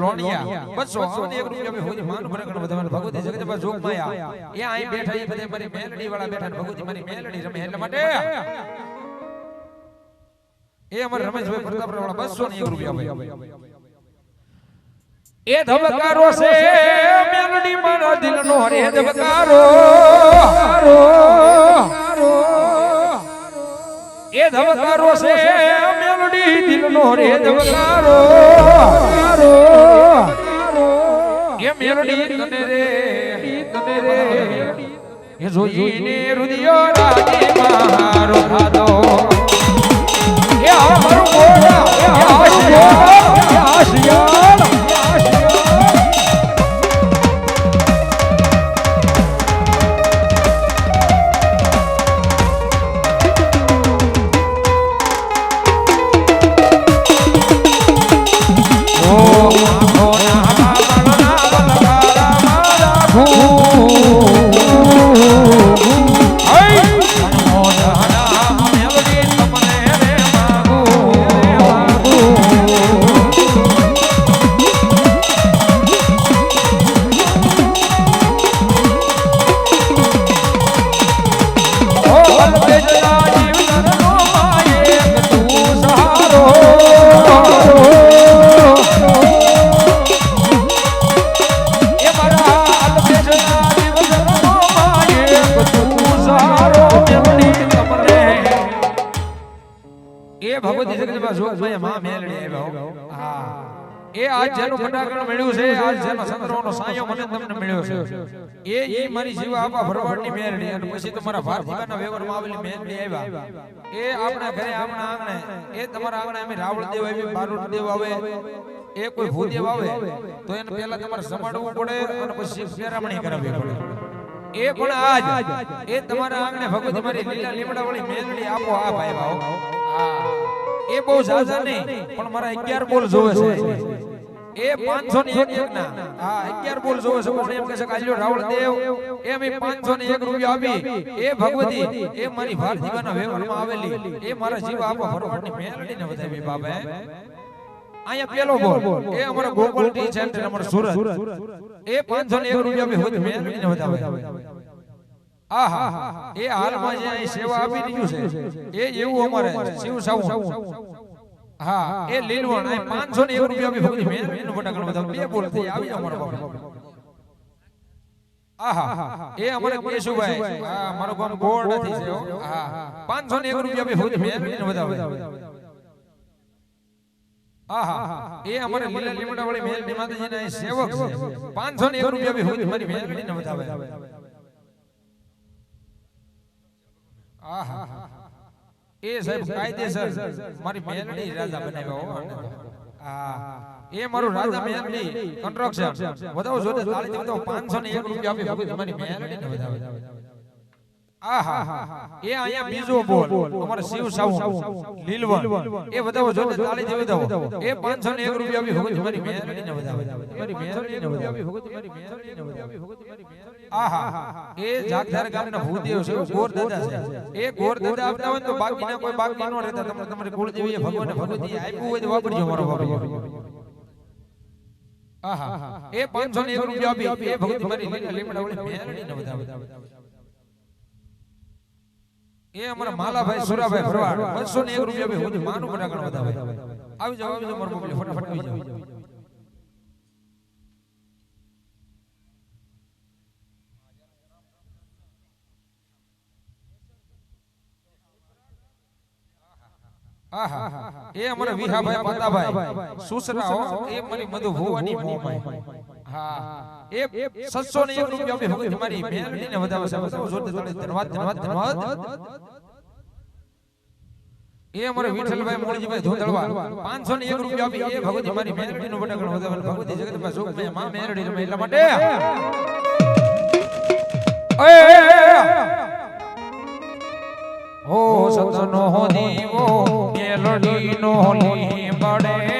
લોણિયા બસો એક રૂપિયા બી હોજી માન ભરકણ વધારે ભગવતી જગદંબા જોગ માયા એ અહીં બેઠા એ બધે મારી મેલડી વાળા બેઠા ભગવતી મારી મેલડી રમે એટલા માટે. એ અમારે રમેશભાઈ પ્રતાપ વાળા બસો ને એક રૂપિયા ભાઈ એ ધબકારો છે મેલડી મારા દિલનો રે ધબકારો. એ ધબકારો છે મેલડી દિલનો રે ધબકારો એ મેલડી તને રે તને રે એ જોઈને રુદિયો રાજી મારો ખાધો એ આ મારું મોઢા એ આ શિયાળ એ આ એ આજ જેનું ખંડાકરણ મળ્યું છે આજ જેનો સંતરોનો સાયો મને તમને મળ્યો છે. એ એ મારી જીવ આપા ભરવાડની મેરડી અને પછી તમારા ભારતીબાના વેવરમાં આવેલી મેરડી આવ્યા. એ આપણા ઘરે આપણા આંગણે એ તમારા આંગણે અમે રાવળ દેવ આવી. બારૂદ દેવ આવે. એ કોઈ ભૂદેવ આવે તો એને પહેલા તમારે સમાડવું પડે અને પછી ફેરામણી કરાવવી પડે. એ પણ આજ એ તમારા આંગણે ભગવતી મારી લીલા લીમડા વાળી મેલડી આપો આ ભાઈ ભાવ એ બહુ ઝાઝા નહીં પણ મારા 11 બોલ જોવે છે એ 501 ની એક એક ના. હા 11 બોલ જોવે છે પણ એમ કહે છે કે રાવળ દેવ એ મે 501 રૂપિયા આપી. એ ભગવતી એ મારી ભારતીબાના વ્યવહારમાં આવેલી. એ મારા જીવ આપો ભરવાડની મેલડીને વધાવી બાબા અહીંયા પેલો બોલ. એ અમારો ગોકુલ ટી સેન્ટર અમારો સુરત. એ 500 ની એક રૂપિયા બી હોય મેલડીને વધાવે. આહા એ હાલમાં જે સેવા આપી રહ્યું છે એ એવું અમારે શિવ સાવું હા એ લીલવણ અહીં 500 ને 1 રૂપિયા ભગતી મેં એનું ફટાકડ બધા બે બોલ થઈ આવી અમારો બાપુ. આહા. એ અમારે કેશુભાઈ હા મારો ગામ ગોળ નથી છે હો. હા. 500 ની એક રૂપિયા બી ભગતી મેં એનું વધાવે આહા. એ અમારે લીલા લીમડા વાળી મેલ માતાજીના સેવક છે. 500 ની એક રૂપિયા બી ભગતી મારી મેલ ને વધાવે આહા. એ સાહેબ કાયદેસર. મારી મેલડી રાજા બનાવ્યો હો. એ મારું રાજા મેલડી કન્સ્ટ્રક્શન વધાવો જોતે તાળી દેવો તો 500 ને 1 રૂપિયા આપી ભગત મારી મેલડી ને વધાવે આહા એ અહીંયા બીજો બોલ અમારો શિવ સાઉ લીલવન એ વધાવો જોતે તાળી એ 500 ને 1 રૂપિયા આપી ભગત મારી મેલડી ને વધાવે મારી મેલડી ને વધાવે ભગત મારી મેલડી ને વધાવે ભગત મારી મેલડી આહા એ જાગધાર ગામના ભૂદેવ છે ગોર દાદા છે એ ગોર દાદા આપતા હોય તો કોઈ બાકી નો રહેતા તમને તમારી કુળદેવીએ ભગવાને ભગવતી આપ્યું હોય તો વાપરજો મારો બાપુ આહા એ 500 ને 1 રૂપિયા આપી એ મારી લીમડા ને વધાવે એ અમારા માલાભાઈ સુરાભાઈ ભરવાડ બસો ને એક રૂપિયા બી હું માનું ફટાકડ વધાવે. આવી જાવ આવી જાવ મારો ફટાફટ આવી જાવ આહા. એ અમારા વિહાભાઈ પાતાભાઈ સુસરા હો. એ મારી મધુ ભુવાની મોમાઈ હા. 700 ને એક રૂપિયા આપી ભગત મારી મેલડીને વધાવે છે વધાવો જોરદાર તાળી. ધન્યવાદ ધન્યવાદ ધન્યવાદ એ અમારે વિઠ્ઠલભાઈ મોળજીભાઈ ધોંધળવા 500 ને એક રૂપિયા આપી એ ભગવતી મારી મેલડીનું બટાકણ વધાવે ભગવતી જગતમાં સુખભાઈ માં મેલડી રમે એટલા માટે હો સતનો દીવો મેલડીનો લીંબડે મળે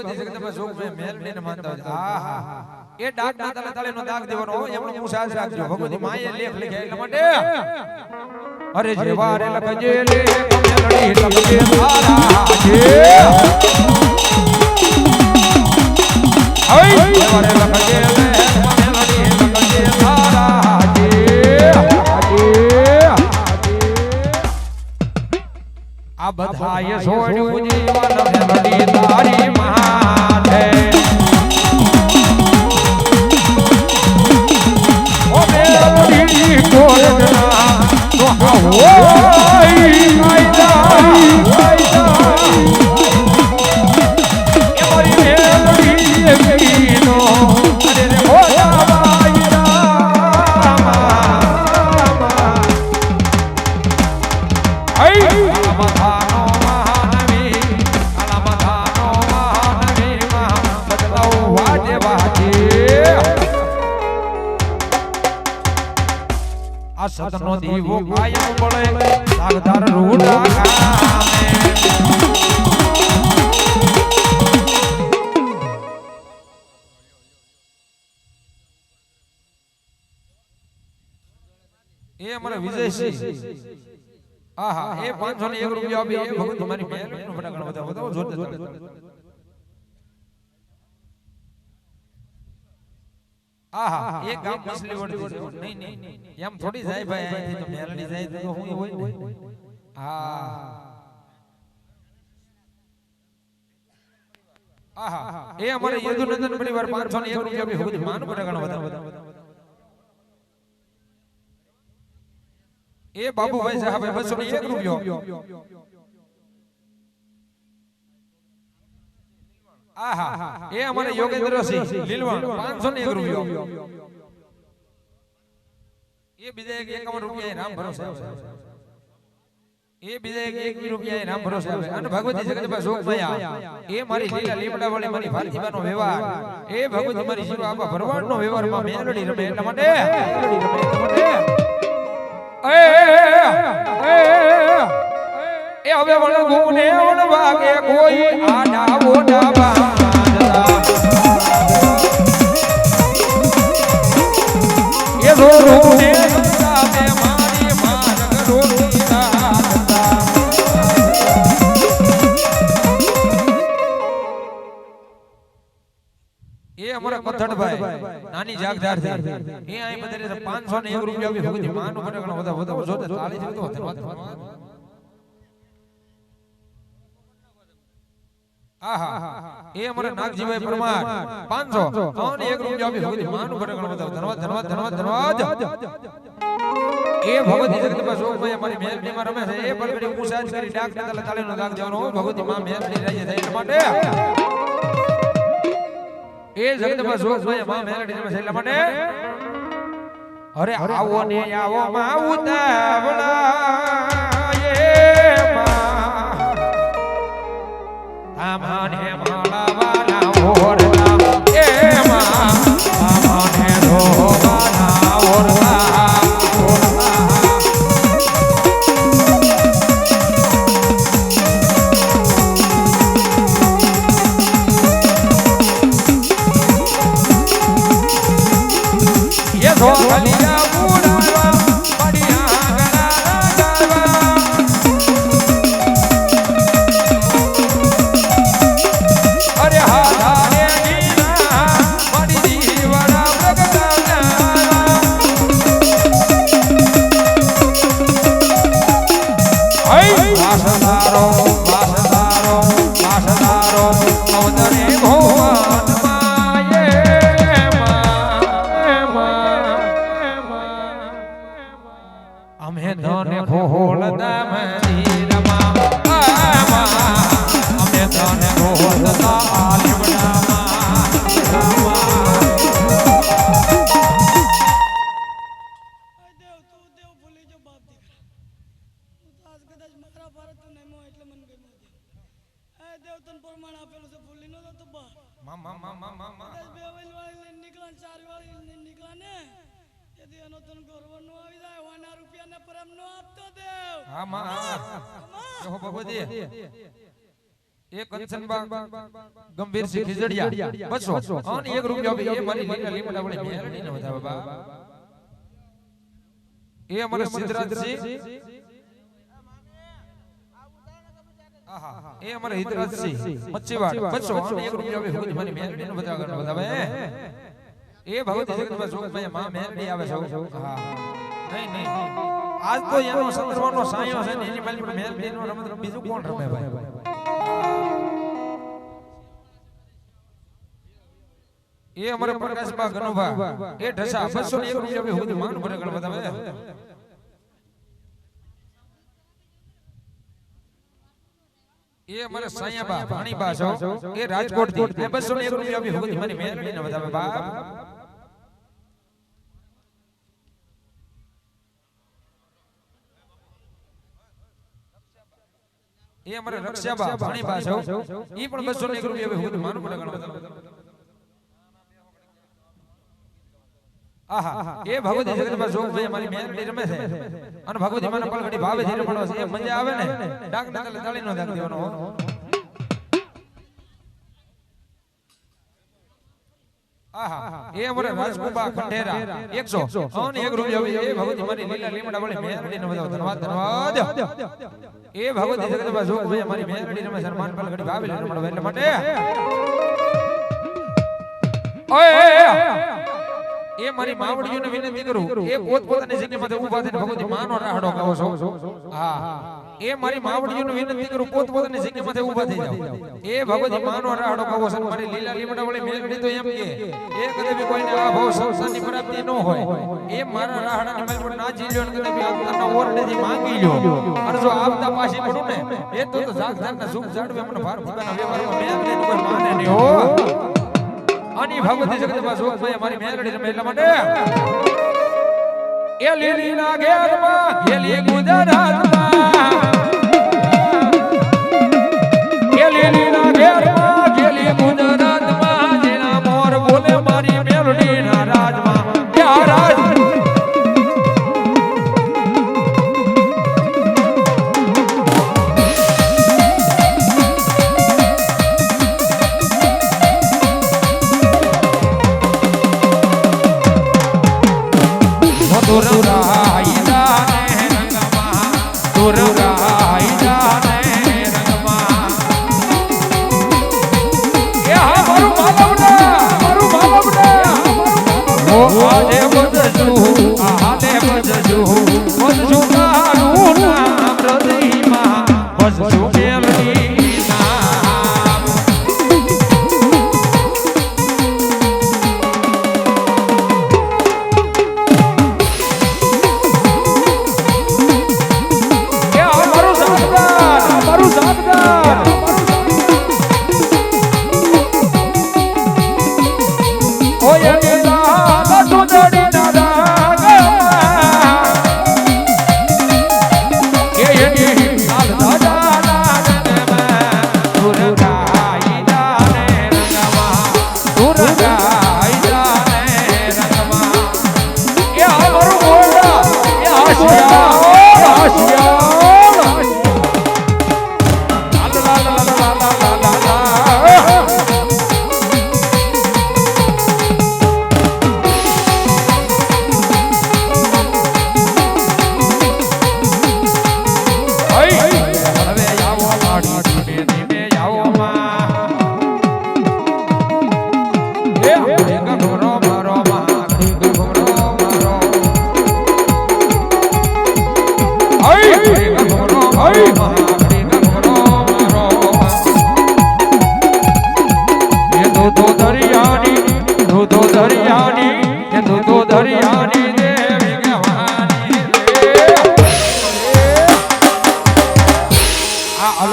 એ ભગવતી જોગ મેં મેલડીને માનતા હોય આ હા એ ડાક ના તલે તલે નો દાગ દેવાનો એમનો હું સાજ રાખજો. ભગવતી માએ લેખ લખ્યા એટલા માટે, અરે જેવા રે લખજે લે મેલડી લખજે મારા જે હવે જેવા રે લખજે લે મેલડી લખજે તારા આ બધાએ છોડ્યું જીવન તારી માથે એ અમારા વિજયસિંહ. આહા એ 500 ને 1 રૂપિયા આપી એ ભગત તમારી મહેનતનો ફટાકડો બતાવો આહા એક ગામ નહીં નહીં. એમ થોડી જાય ભાઈ અહીંથી તો મેલડી જાય તો હું હોય. આહા. એ અમારે યદુનંદન પરિવાર 500 ને 1 રૂપિયા આપી માન એ બાબુભાઈ સાહેબ બસો ને એક રૂપિયો. આહા. એ અમારે યોગેન્દ્રસિંહ લીલવણ પાંચસો ને એક રૂપિયો. એ બીજા એકાવન રૂપિયા રામ ભરોસે. આવશે. એ બીજા એક એક રૂપિયા રામ ભરોસે આવે. અને ભગવતી જગદંબા શોકમયા એ મારી લીલા લીમડા વાળી મારી ફાલતીબાનો વ્યવહાર. એ ભગવતી મારી શિવ આપા ભરવાડનો વ્યવહારમાં મેલડી રમે એટલા માટે. એ. એ હવે વળગું ને વળવાગે કોઈ આડા ઓડા બાંધતા એ ધોરું અમારા કથડભાઈ નાની જાગદાર છે. એ અહીં બધે 500 ને 1 રૂપિયા આપી ભગતી માનું ઘણો બધા બધા જોતા ચાલી જતો આહા. એ અમારા નાગજીભાઈ પરમાર. 500 ત્રણ એક રૂપિયા આપી ભગતી માનું ઘણો બધા. ધન્યવાદ ધન્યવાદ ધન્યવાદ. એ ભગવતી જગદંબા શોકભાઈ અમારી મહેરબાનીમાં રમે છે. એ બળબડી ઊંચાજ કરી ડાક તાલે તાળીનો દાગ જવાનો ભગવતી માં મહેરબાની રહી જાય માટે એ જગદંબા શોકભાઈ માં રમે છે એટલા માટે અરે આવો ને આવો માં ઉતાવળા 어. હા મા ભગવતી એ કંચનબા ગંભીર ખીજડિયા બસો. અને એક રૂપિયો બી એ મારી લીલા લીમડા વળી મેલડીને વધાવે બા એ અમારે સિદ્ધરાજસિંહ આહા. એ અમારે હિતરાજસિંહ મચ્છીવાડ. બસો. અને એક રૂપિયો બી હુકુજ મારી મેલડીને વધાવે વધાવે એ ભગવતી જગતમાં જોગભાઈ માં મેલડી આવે છો. હા. નહીં નહીં. આજ તો એનો સંદર્ભનો સાયો છે ને, એની પાલી મેલ બેનો રમત બીજું કોણ રમે ભાઈ? એ અમારે પ્રકાશબા ગનુભા એ ઢસા, બસો રૂપિયા બે હુકુજ માન ભરે ગણ બતાવે. એ અમારે સાયાબા ભાણીબા છો. એ રાજકોટથી એ બસો એક રૂપિયા બી હુકુજ મારી મેલડીને વધાવે બાપ. એ અમારે રક્ષાબા ભાણી બા છો એ પણ 200 ની રૂપિયા હવે હું માનું પણ ગણવા ભગવતી રમે છે. અને ભગવતી માના પલગડી ભાવે ધીરે પડો છે એ મજા આવે ને? ડાક ડાક તાળી નો ધાક દેવાનો એ અમારે રાજકુબા ખંડેરા. 100 અને એક રૂપિયો એ ભગવતી મારી લીલા લીમડા વાળી મેલડી નો વધાવો ધન્યવાદ ધન્યવાદ એ ભગવતી જગતમાં જો ભાઈ મારી મેલડી રમે છે અને માન ભાવે થી રમણો એટલે માટે. ઓય એ મારી માવડીઓને વિનંતી કરું. એ પોતપોતાની જગ્યામાંથી ઊભા થઈને ભગવતી માનો રાહડો ગાવો છો. હા. એ મારી માવડીઓને વિનંતી કરું પોતપોતાની જગ્યામાંથી ઊભા થઈ જાવ એ ભગવતી માનો રાડો કહો છે અને મારી લીલા લીમડા વળી મેલડી તો એમ કે એ કદે બી કોઈને આ ભાવ સંસારની પ્રાપ્તિ ન હોય એ મારા રાહડાની મેલ પર ના જીલ્યો ને કદે બી આવતાના ઓરડેથી માંગી લ્યો. અને જો આવતા પાછી પડું ને એ તો તો જાગ જાગના સુખ જાડવે મને ભાર ફૂકાના વ્યવહારમાં મેલડીને કોઈ માને નહીં હો. આની ભગવતી જગતમાં જોગ ભાઈ મારી મેલડી રમે એટલા માટે. એ લીલી ના ઘેરમાં ગેલી ગુજરાતમાં બોલે મારી મેલડી ના 在诱好球好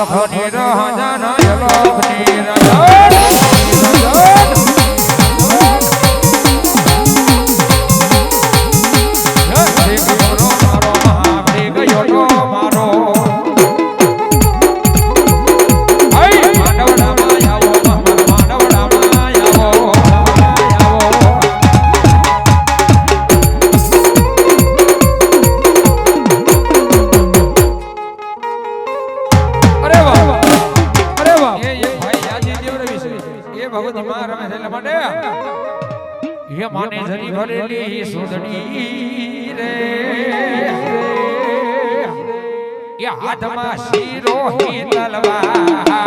তখন હાથમાં શીરો હી તલવાર.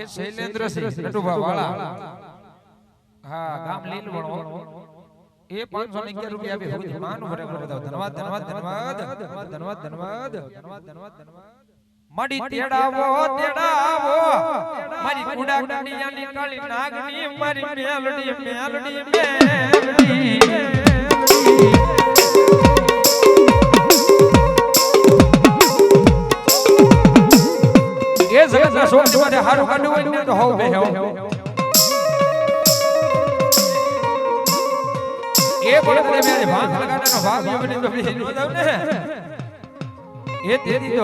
એ શૈલેન્દ્રસિંહ નટુભા વાળા હા ગામ લીલવણો એ 511 રૂપિયા આપી. ભગવાન માન ભરે બધા ધન્યવાદ ધન્યવાદ ધન્યવાદ ધન્યવાદ. ધન્યવાદ ધન્યવાદ ધન્યવાદ. મડી તેડાવો તેડાવો મારી કુડા કુડિયાની કાળી નાગની મારી મેલડી મેલડી મેલડી. જગતના માટે હોય ને તો હોવ એ નો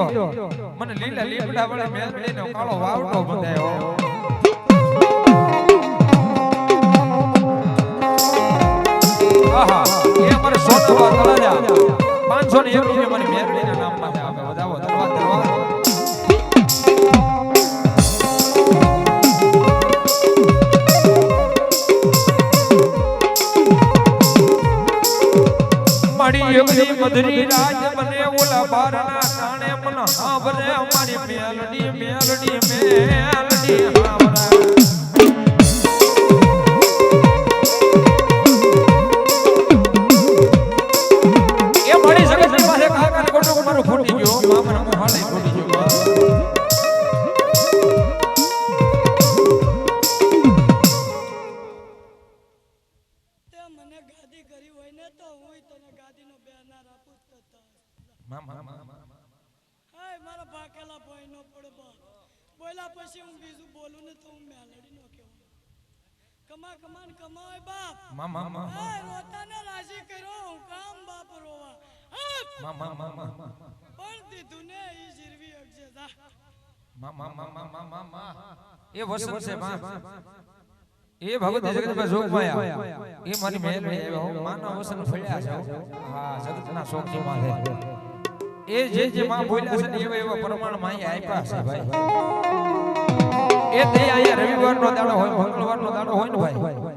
ને મને લીલા લીપડા વડે મેલ મેલીનો કાળો વાવટો બંધાયો. આહા, એ અમારે સોતવા તળાજા. 501 રૂપિયા મેરડીના નામમાં એવડી મધરી રાજ બને ઓલા બારના કાણે મન હાવરે અમારી મેલડી મેલડી મેલડી. મામા મા મા રોતાને રાજી કર્યો હું કામ બાપ રોવા. હાય, મા મા મા મા પણ દીધું ને ઈ જીરવી અગજે જા. મા મા મા મા મા મા મા એ વસંત છે મા એ ભગવતી જગતમાં જોગમાયા. એ મારી મહેલ મે આવ્યો માના વસન ફળ્યા છે હા. જગતના શોખી માં છે. એ જે જે માં બોલ્યા છે ને એવા એવા પ્રમાણમાં અહીંયા આપ્યા છે ભાઈ. એ તે અહીંયા રવિવારનો દાડો હોય મંગળવારનો દાડો હોય ને ભાઈ.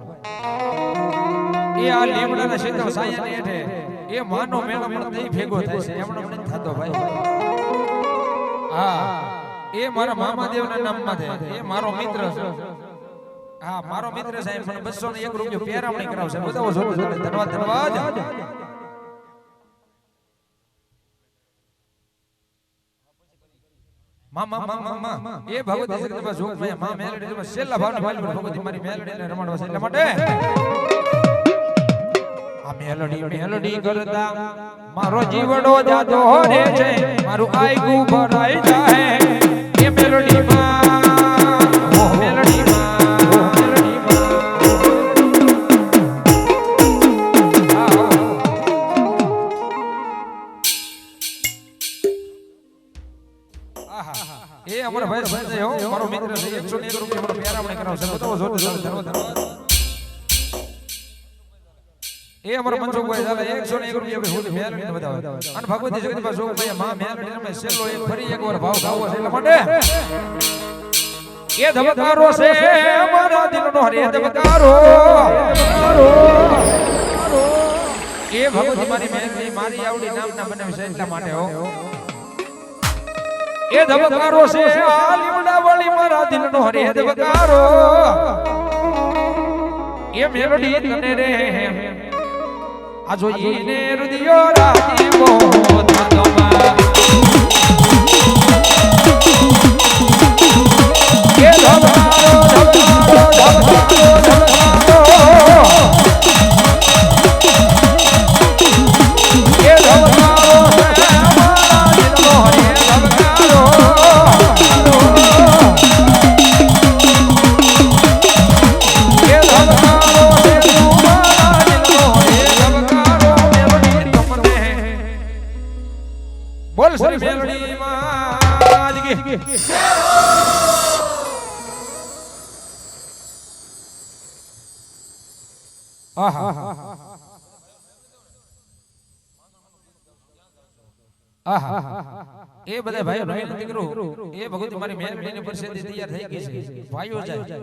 એ આ લીમડાના શીતળ સાયાને હેઠે એ માનો મેળો પણ તે ભેગો થાય છે. એમનો પણ થતો ભાઈ. હા. એ મારા મામાદેવના નામમાં છે. એ મારો મિત્ર છે. હા મારો મિત્ર સાહેબ મને બસો ને એક રૂપિયો પેરામણી કરાવશે. બતાવો જોતો ધન્યવાદ ધન્યવાદ. મા મા મા મા મા. એ ભગવતી જગદંબા જોગ ભાઈ મા મેલડી તમે છેલ્લા ભાવની પર ભગવતી. મારી મેલડીને રમાડવા છે. એટલા માટે આ મેલડી મેલડી કરતા મારો જીવડો જાતો રે છે મારું આયગું ભરાઈ જાય એ મેલડી અમારો મનસુખભાઈ ચાલે 101 રૂપિયા આપણે હોલી મેલડીને બતાવે અને ભગવતી જગતમાં જો ભાઈ માં મેર અમે સેલો એક ફરી એકવાર ભાવ ગાવો છે એટલા માટે. એ ધબકારો છે અમારા દિલનો હરે ધબકારો એ ભગવતી મારી મેલડી મારી આવડી નામના બનાવી છે એટલા માટે હો. એ ધબકારો છે આ લીમડા વાળી મારા દિલનો હરે ધબકારો. એ મેલોડી તને રે આ જોઈને હૃદયો રાજીવો થતોમાં એ ધબકારો ધબકારો ધબકારો ધબકારો. એ બધા ભાઈઓ નવીન દીકરો. એ ભગવતી મારી મહેરબાની પરસેદી તૈયાર થઈ ગઈ છે. ભાઈઓ જાય.